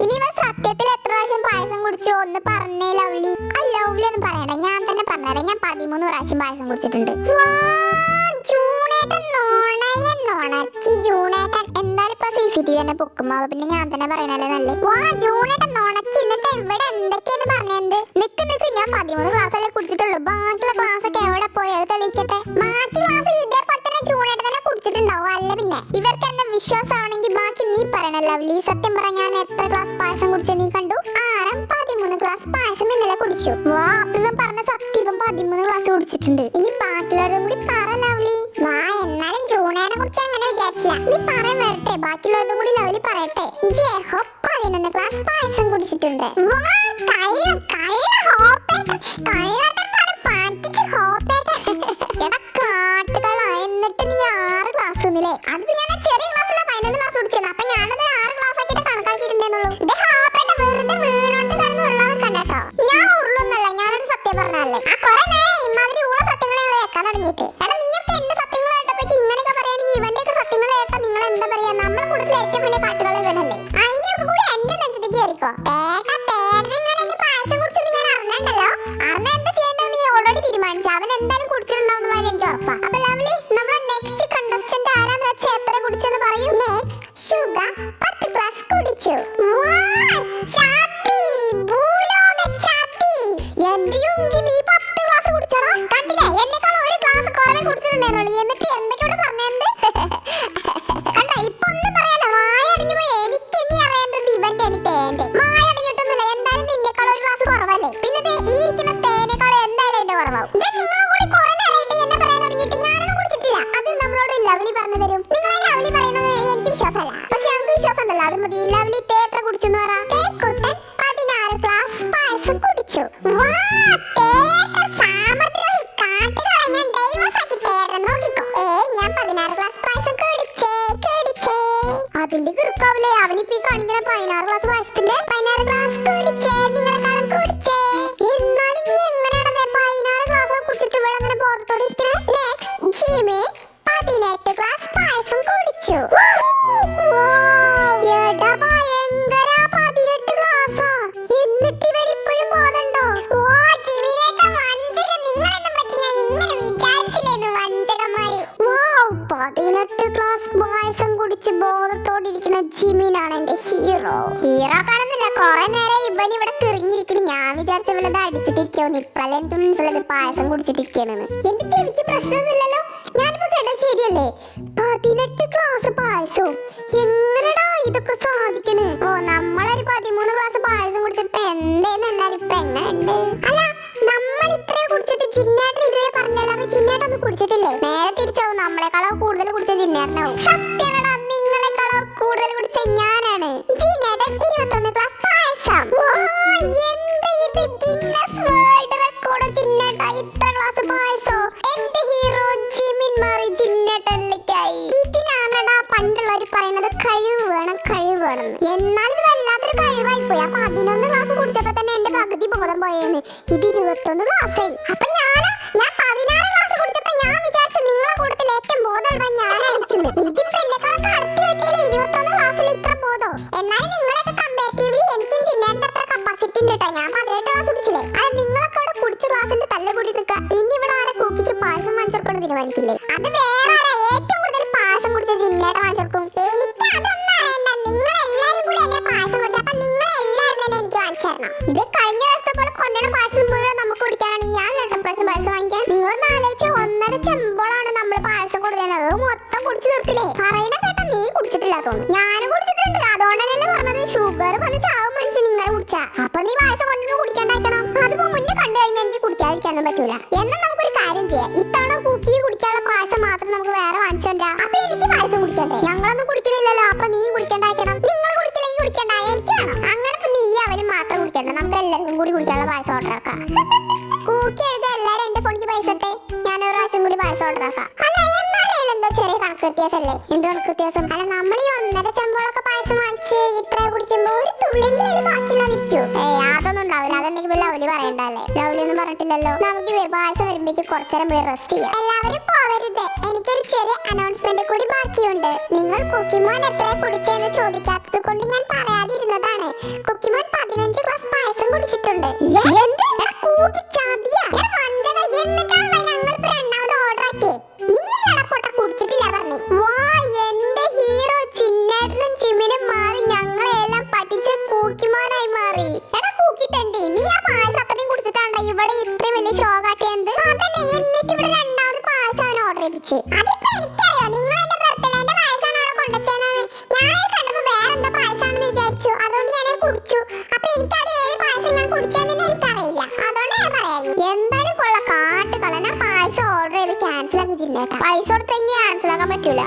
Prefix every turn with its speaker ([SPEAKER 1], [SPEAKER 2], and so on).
[SPEAKER 1] ഇനി ഇവൻ സത്യത്തിൽ എത്ര പ്രാവശ്യം പായസം കുടിച്ചു ഒന്ന് പറഞ്ഞേ ലവ്ലി ആ ലവ്ലി ഒന്ന് പറയണ്ട. ഞാൻ തന്നെ പറഞ്ഞുതരാം. ഞാൻ പതിമൂന്ന് പ്രാവശ്യം പായസം കുടിച്ചിട്ടുണ്ട്. എന്തായാലും ഇപ്പൊ സി സി ടി വി തന്നെ പൊക്കുമ്പോ പിന്നെ ഞാൻ തന്നെ പറയണല്ലേ നല്ലേ? വാ ജൂണേട്ടൻ നുണച്ചി എന്നിട്ട് ഇവിടെ എന്തൊക്കെയാന്ന് പറഞ്ഞത് നിക്ക് നിക്ക്. ഞാൻ പതിമൂന്ന് ക്ലാസ് അല്ലേ കുടിച്ചിട്ടുള്ളൂ. ബാക്കിയുള്ള ഗ്ലാസ് ഗ്ലാസ് പായസം ഇന്നലെ കുടിച്ചു. വാ അപ്പം പറഞ്ഞ സത്യം പതിമൂന്ന് ഗ്ലാസ് കുടിച്ചിട്ടുണ്ട്. ഇനി ബാക്കിയുള്ളവരും കൂടി പറ ലവ്ലി. വാ എന്നാലും ജൂണേനെ കുറിച്ച് അങ്ങനെ വിചാരിച്ചില്ല. നീ പറയാൻ വരട്ടെ ബാക്കിയുള്ളവരും കൂടി ലവ്ലി പറയട്ടെ. ജേഹോ പതിനൊന്ന് ഗ്ലാസ് പായസം കുടിച്ചിട്ടുണ്ട്. വാ എന്നിട്ട് നീ ആറ് ഗ്ലാസ് ഒന്നില്ലേ അത് ഞാൻ ചെറിയ ഗ്ലാസ്സിലെ പതിനൊന്ന് ഗ്ലാസ് കുടിച്ചത് കുറെ നേരം ഇമ്മാതിരി ഊള സത്യങ്ങളെ കേൾക്കാൻ തുടങ്ങിയിട്ട്. എടാ നീയൊക്കെ എന്റെ സത്യങ്ങൾ കേട്ടപ്പോഴേക്ക് ഇങ്ങനെയൊക്കെ പറയുകയാണെങ്കിൽ ഇവന്റെയൊക്കെ സത്യങ്ങൾ കേട്ടോ നിങ്ങൾ എന്താ പറയാ? നമ്മുടെ കൂടുതൽ ഏറ്റവും വലിയ കാട്ടുകൾ ഇവനല്ലേ. അതിനൊക്കെ കൂടി എന്റെ നെഞ്ചത്തേക്ക് കയറിക്കോ. ഏട്ടാ തേടങ്ങനെ പായസം കുടിച്ചത് ഞാൻ അറിഞ്ഞണ്ടല്ലോ അറിഞ്ഞ എന്താ ചെയ്യേണ്ടത് നീ ഓൾറെഡി തീരുമാനിച്ചു. അവൻ എന്തായാലും കുടിച്ചിട്ടുണ്ടാവുന്ന കാര്യം എനിക്ക് ഉറപ്പാ. അപ്പൊ നെക്സ്റ്റ് കണ്ടസ്റ്റന്റ് ആരാന്ന് വെച്ചാൽ എത്ര കുടിച്ചെന്ന് പറയൂ? നെക്സ്റ്റ് ഷുഗർ കുറവേ കുടിച്ചിട്ടുണ്ടായിരുന്നുള്ളൂ എന്നിട്ട് എന്തൊക്കെയോട് പറഞ്ഞത് കണ്ട ഇപ്പൊ ഒന്നും പറയാനോ വായടിഞ്ഞു പോയി. എനിക്ക് ഇനി അറിയേണ്ടത് ഇവന്റെ ആണ് തേന്റെ വായടിഞ്ഞിട്ടൊന്നുമില്ല എന്തായാലും നിന്നെക്കാൾ ഒരു ക്ലാസ് കുറവല്ലേ? പിന്നെ ഈ ഇരിക്കുന്ന തേനേക്കാൾ എന്തായാലും എന്റെ കുറവാവും. നിങ്ങളും കൂടി കുറെ നേരമായിട്ട് എന്നെ പറയാൻ തുടങ്ങിയിട്ട് ഞാനൊന്നും കുടിച്ചിട്ടില്ല. അത് നമ്മളോട് ലവ്ലി പറഞ്ഞു തരും. നിങ്ങൾ പറയുന്നത് എനിക്ക് വിശ്വാസമല്ല. പക്ഷെ ഞങ്ങൾക്ക് വിശ്വാസം അത് മതി. ലവ്ലി തേത്ര കുടിച്ചെന്ന് പറ കിറുക്കാവില്ലേ അവനിപ്പോ ഈ കാണിക്കുന്ന പതിനാറ് ക്ലാസ് പായസത്തിന്റെ പതിനാറ് ക്ലാസ് കുടിച്ചേ നിങ്ങളെക്കാളും കുടിച്ചേ എന്നാലും നീ എങ്ങനെയാണ് പതിനാറ് ക്ലാസ് കുടിച്ചിട്ട് ഇവിടെ അങ്ങനെ ബോധത്തോടെ ഇരിക്കണേ? നെക്സ്റ്റ് ജിമി പതിനെട്ട് ക്ലാസ് പായസം കുടിച്ചു. എന്നിട്ട് ഇവരിപ്പോഴും ജിമിനാണ് എന്റെ ഹീറോ. ഹീറോ കാണുന്നില്ല കൊറേ നേരം ഇവൻ ഇവിടെ കിറിഞ്ഞിരിക്കുന്നു ഞാൻ വിചാരിച്ച വല്ലത് എനിക്ക് മനസ്സിലത് പായസം കുടിച്ചിട്ടിരിക്കണെന്ന് എന്റെ ചെവിക്ക് പ്രശ്നമൊന്നുമില്ലല്ലോ? ഞാനിപ്പോ കേട്ടത് ശരിയല്ലേ? പതിനെട്ട് ക്ലാസ് പായസവും. എങ്ങനെടാ ഇതൊക്കെ സാധിക്കണേ? ഓ നമ്മളൊരു പതിമൂന്ന് ക്ലാസ് പായസം കുടിച്ചപ്പോ എന്തേന്ന് എല്ലാരും ഇപ്പൊ എങ്ങനെയുണ്ട്? അല്ല നമ്മൾ ഇത്രയും കുടിച്ചിട്ട് ചിന്നേട്ടൻ ഇതുവരെ പറഞ്ഞല്ലോ. ഒന്നും കുടിച്ചിട്ടില്ലേ? നേരെ തിരിച്ചാവും നമ്മളെക്കാളും കൂടുതൽ കുടിച്ച ചിന്നേട്ടനാവും നിങ്ങളെക്കാളോ കൂടുതൽ കുടിച്ച ഞാനാണ് ഇരുപത്തൊന്ന് ഗ്ലാസ് പായസം. ഗിന്നസ് വേൾഡ് റെക്കോർഡ് ചിന്നേട്ടാ ഇത്ര ഗ്ലാസ് പായസോ? എന്റെ ഹീറോ ജിമിൻ മാറി ചിന്നേട്ടനിലേക്കായി ഇതിനാണടാ പണ്ടുള്ളവർ പറയുന്നത് കഴിവ് വേണം കഴിവ് വേണം എന്നാൽ ഇത് വല്ലാത്തൊരു കഴിവായി പോയി ആ പതിനൊന്ന് ഗ്ലാസ് കുടിച്ചപ്പോ തന്നെ എന്റെ പകുതി ബോധം പോയേന്ന്. ഇത് ഇരുപത്തൊന്ന് ഗ്ലാസ്സായി അപ്പൊ ഞാനോ ഞാൻ പതിനാറ് ഗ്ലാസ് കുടിച്ചപ്പോ ഞാൻ വിചാരിച്ചു നിങ്ങളെ കൂട്ടത്തിൽ ഏറ്റവും ബോധമുള്ള ഞാനായിരിക്കുന്നു. ഇതിപ്പോ എന്നെക്കാളും തീരുമാനിക്കില്ലേ അത് വേറെ ഏറ്റവും കൂടുതൽ പാസം കൊടുത്ത ചിന്നേട്ട വാങ്ങിച്ചെടുക്കും എനിക്ക് അതൊന്നും അറിയണ്ട. നിങ്ങൾ എല്ലാവരും കൂടി എന്നെ പാസം കൊടുത്തു. അപ്പൊ നിങ്ങൾ എല്ലാവരും തന്നെ എനിക്ക് വാങ്ങിച്ചു തരണം. ഇത് കഴിഞ്ഞ ദിവസത്തെ പോലെ കൊണ്ടുവന്ന പാസം മുഴുവൻ നമുക്ക് കുടിക്കാനാണ്. ഞാൻ രണ്ടു പ്രാവശ്യം പായസം വാങ്ങിക്കാൻ. നിങ്ങളൊന്ന് ആലോചിച്ച് ഒന്നര ചെമ്പോളാണ് നമ്മൾ പായസം കൊടുത്തത്. അത് മൊത്തം കുടിച്ചു നിർത്തില്ലേ? പറയണ കേട്ടോ നീ കുടിച്ചിട്ടില്ല തോന്നുന്നു. ഞാനും കുടിച്ചിട്ടുണ്ട്. അതുകൊണ്ട് തന്നെയല്ലേ പറഞ്ഞത്. ഷുഗർ വന്ന് ചാവും മനുഷ്യൻ ഇങ്ങനെ കുടിച്ചാ. അപ്പൊ നീ പായസം കൊണ്ടിട്ട് കുടിക്കണ്ടാക്കണം. അതിപ്പോ മുന്നേ കണ്ടു കഴിഞ്ഞാൽ എനിക്ക് കുടിക്കാതിരിക്കാനും പറ്റൂല. എന്നാൽ നമുക്കൊരു കാര്യം ചെയ്യാം. ഇത്തവണ എല്ലാവർക്കും കൂടി കുടിക്കാനുള്ള പായസം ഓർഡർ ആക്കാം. കൂക്കി എഴുതി എല്ലാരും എന്റെ ഫോണിക്ക് പൈസ ഇട്ടേ. ഞാൻ ഒരു പ്രാവശ്യം കൂടി പായസം ഓർഡർ ആക്കാം. എന്തോ ചെറിയ കണക്ക് വ്യത്യാസമല്ലേ എന്ത് കണക്ക് വ്യത്യാസം? അല്ല നമ്മൾ ഈ ഒന്നര ചെമ്പോളൊക്കെ പായസം വാങ്ങിച്ച് ഇത്ര കുടിക്കുമ്പോ ഒരു തുള്ളിയെങ്കിലും അതിൽ നിൽക്കൂ. ഏ അതൊന്നും ഉണ്ടാവില്ല. അതുണ്ടെങ്കിൽ ലവലി പറയണ്ടല്ലേ? ലവലി ഒന്നും പറഞ്ഞിട്ടില്ലല്ലോ. നമുക്ക് പായസം വരുമ്പോഴേക്ക് കുറച്ചേരം പോയി റെസ്റ്റ് ചെയ്യാം. എല്ലാവരും പോവരുത് എനിക്കൊരു ചെറിയ അനൗൺസ്മെന്റ് കൂടി ബാക്കിയുണ്ട്. നിങ്ങൾ കുക്കിമോൻ എത്ര കുടിച്ചെന്ന് ചോദിക്കാത്തത് കൊണ്ട് ഞാൻ പറയാതിരുന്നതാണ്. കുക്കിമോൻ കുടിച്ചിട്ടാണോ ഇവിടെ ഇത്രയും വലിയ ഷോ കാട്ടിയത്? അതന്നെ, എന്നിട്ട് ഇവിടെ രണ്ടാമത് പായസം അവൻ order ചെയ്യിപ്പിച്ച്. അതിപ്പോ എനിക്കറിയോ, നിങ്ങൾ എന്റെ birthday-ന്റെ പായസമാണ് അവിടെ കൊണ്ടുവച്ചതെന്ന്. ഞാനത് കണ്ടപ്പോ വേറെന്തോ പായസാണെന്ന് വിചാരിച്ചു. അതുകൊണ്ട് ഞാൻ കുടിച്ചു. അപ്പൊ എനിക്കത് ക്യാൻസൽ ആക്കി ചിന്നേട്ടാ പൈസ കൊടുത്തെങ്കിൽ ക്യാൻസൽ ആക്കാൻ പറ്റൂല?